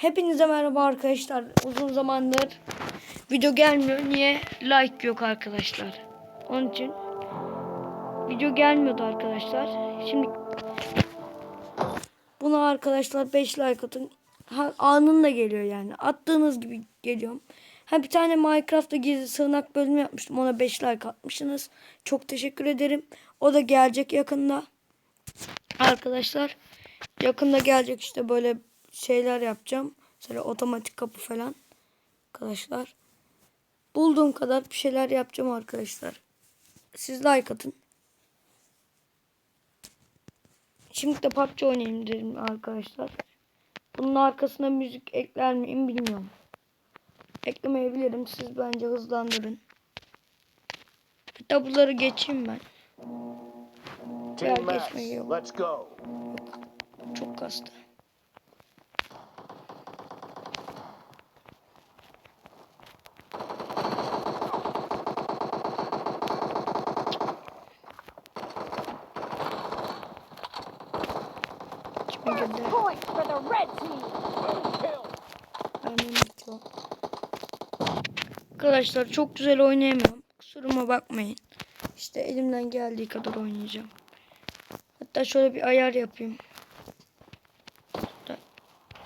Hepinize merhaba arkadaşlar. Uzun zamandır video gelmiyor. Niye? Like yok arkadaşlar. Onun için video gelmiyordu arkadaşlar. Şimdi buna arkadaşlar 5 like atın. Anında geliyor yani. Attığınız gibi geliyorum. Ha bir tane Minecraft'ta gizli sığınak bölümü yapmıştım. Ona 5 like atmışsınız. Çok teşekkür ederim. O da gelecek yakında. Arkadaşlar yakında gelecek işte böyle şeyler yapacağım. Mesela otomatik kapı falan. Arkadaşlar. Bulduğum kadar bir şeyler yapacağım arkadaşlar. Siz like atın. Şimdi de PUBG oynayayım dedim arkadaşlar. Bunun arkasına müzik ekler miyim bilmiyorum. Eklemeyebilirim. Siz bence hızlandırın. Hatta bunları geçeyim ben. Ya Team Max, geçme yok. let's go. Çok kastı. Bitiyor. Arkadaşlar çok güzel oynayamıyorum. Kusuruma bakmayın. İşte elimden geldiği kadar oynayacağım. Hatta şöyle bir ayar yapayım.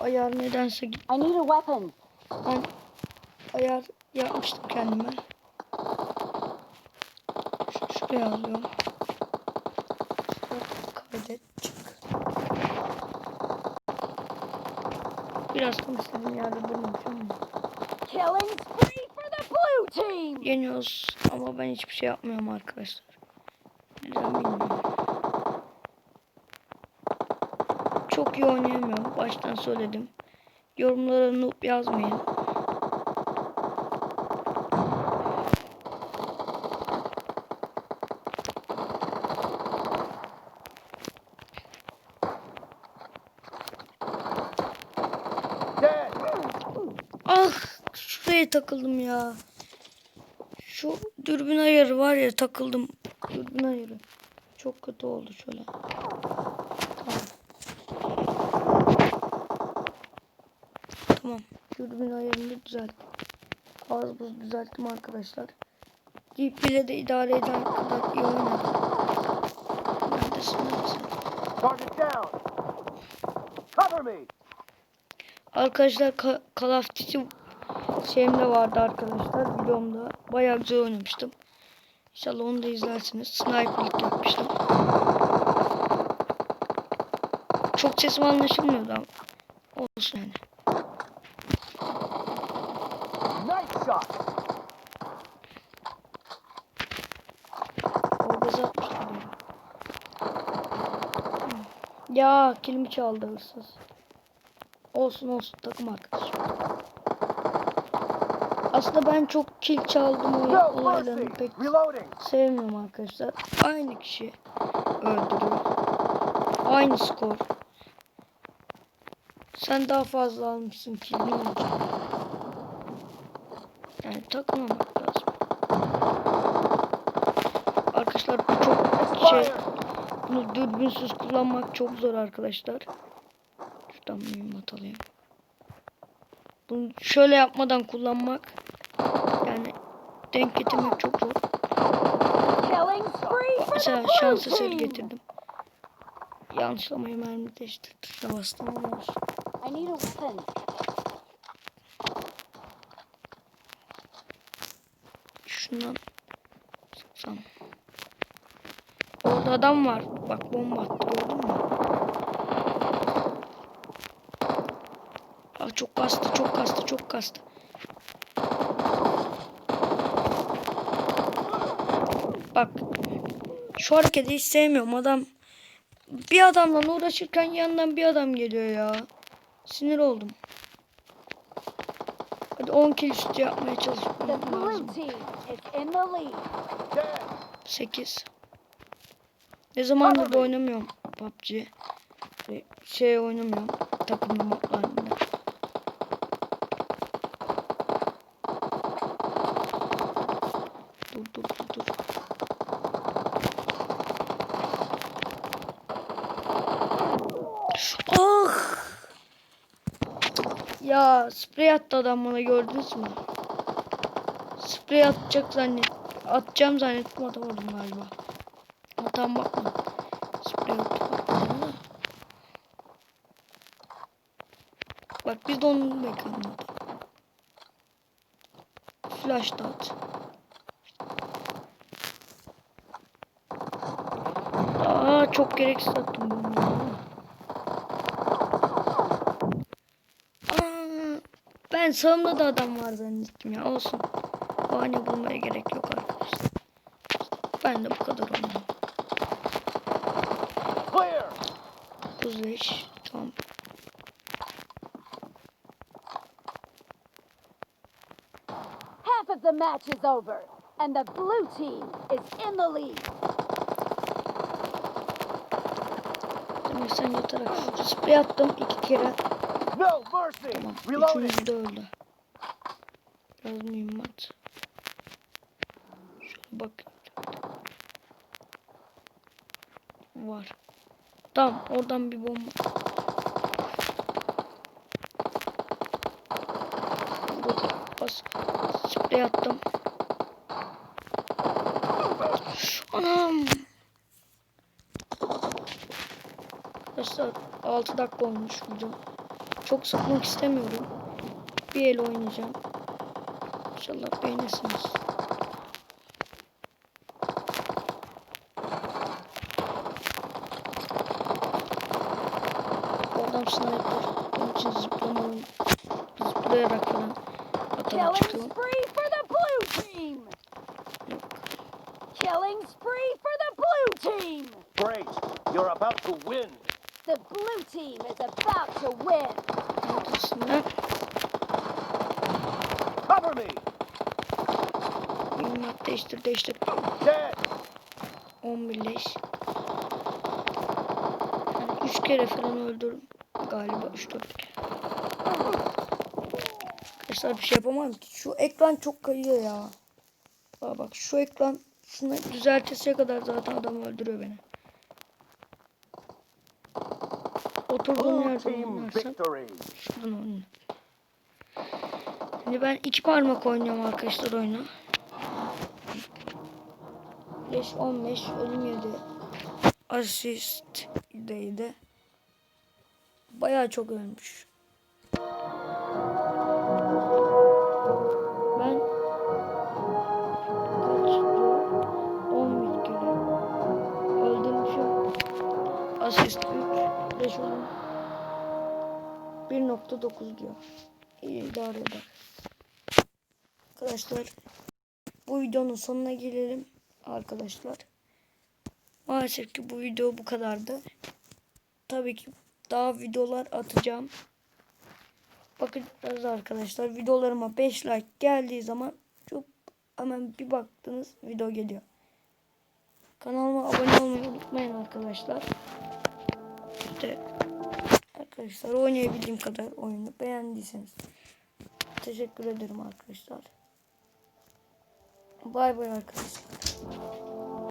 Ayar nedense git. I need a weapon. Ben ayar yapmıştım kendime. Şu, şuraya alıyorum. Şuraya kaydet Biraz konuşalım yerde durmamışım ama. Killing spree for the blue team. Yeniyoruz ama ben hiçbir şey yapmıyorum arkadaşlar. Neden bilmiyorum. Çok iyi oynayamıyorum. Baştan söyledim. Yorumlara noob yazmayın. Dead. Ah şuraya takıldım ya. Şu dürbün ayarı var ya takıldım. Dürbün ayarı. Çok kötü oldu şöyle. Tamam. Tamam. Dürbün ayarını düzelttim. Az buz düzelttim arkadaşlar. GP ile de idare eden kadar iyi oynadım. Neredesin neredesin? Target down. Cover me. Arkadaşlar Ka- Call of Duty şeyimde vardı arkadaşlar videomda. Bayağı güzel oynamıştım. İnşallah onu da izlersiniz. Sniper'lık yapmıştım. Çok sesim anlaşılmıyordu ama. Olsun yani. Nice shot. Ya kilimi çaldı hırsız. Olsun olsun takım arkadaşım. Aslında ben çok kill çaldım olaylarını pek sevmiyorum arkadaşlar. Aynı kişi öldürüyor. Aynı skor. Sen daha fazla almışsın ne olacak? Yani takılmamak lazım. Arkadaşlar bu çok şey bunu dürbünsüz kullanmak çok zor arkadaşlar. Şuradan mühimmat alayım. Bunu şöyle yapmadan kullanmak yani denk getirmek çok zor. Mesela şans eseri getirdim. Yanlışlamayı mermi değiştirdim. Tuşa bastım ama olsun. Şundan sıksam. Orada adam var. Bak bomba attı gördün mü? Aa, çok kastı çok kastı çok kastı. Bak. Şu hareketi hiç sevmiyorum. Adam bir adamla uğraşırken yandan bir adam geliyor ya. Sinir oldum. Hadi 10 kill üstü yapmaya çalışmam lazım. team is in the lead. Dead. 8. Ne zamandır da oynamıyorum PUBG. Ve Şey oynamıyorum. Takımlı modlarında. Dur dur dur dur. Ah! Ya sprey attı adam bana gördünüz mü? Sprey atacak zannet. Atacağım zannettim atamadım galiba. Ama tam bakma. Sprey attı. Bak biz de onun mekanında. Flash da at. Aa çok gereksiz attım bunu. Aa, ben sağımda da adam var zannettim ya. Olsun. Bahane bulmaya gerek yok arkadaşlar. Ben de bu kadar oynadım. 35. Tamam. Half of the match is over, and the blue team is in the lead. Demek sen yatarak şu sprey attım iki kere. No mercy. Tamam. Üçümüz de öldü. Biraz mühimmat. Şöyle bak. Var. Tamam oradan bir bomba. Bas. Sprey attım. Arkadaşlar 6 dakika olmuş video. Çok sıkmak istemiyorum. Bir el oynayacağım. İnşallah beğenirsiniz. Bu adam sniper. Onun için zıplamalı. Zıplayarak falan Killing çıkıyor. spree for the blue team. Killing spree for the blue team. Great. You're about to win. The blue team is about to win. Ortasında Cover me. mühimmat değiştir değiştir. Dead. 11 leş. Yani 3 kere falan öldürdüm. Galiba 3-4 kere. Arkadaşlar bir şey yapamam ki. Şu ekran çok kayıyor ya. Aa bak şu ekran şunu düzelteseye kadar zaten adam öldürüyor beni. Oturduğum Blue yerde team oynarsam victory. şuradan oynayayım. Şimdi ben iki parmak oynuyorum arkadaşlar oyunu. 5 15 ölüm yedi. Asist deydi. Bayağı çok ölmüş. Ben kaç diyor? 11 kere öldürmüşüm. Asist 3 5 ölüm. 1.9 diyor. İyi idare eder. Arkadaşlar bu videonun sonuna gelelim arkadaşlar. Maalesef ki bu video bu kadardı. Tabii ki daha videolar atacağım. Bakacağız arkadaşlar. Videolarıma 5 like geldiği zaman çok hemen bir baktınız video geliyor. Kanalıma abone olmayı unutmayın arkadaşlar. İşte arkadaşlar oynayabildiğim kadar oyunu beğendiyseniz teşekkür ederim arkadaşlar. Bay bay arkadaşlar.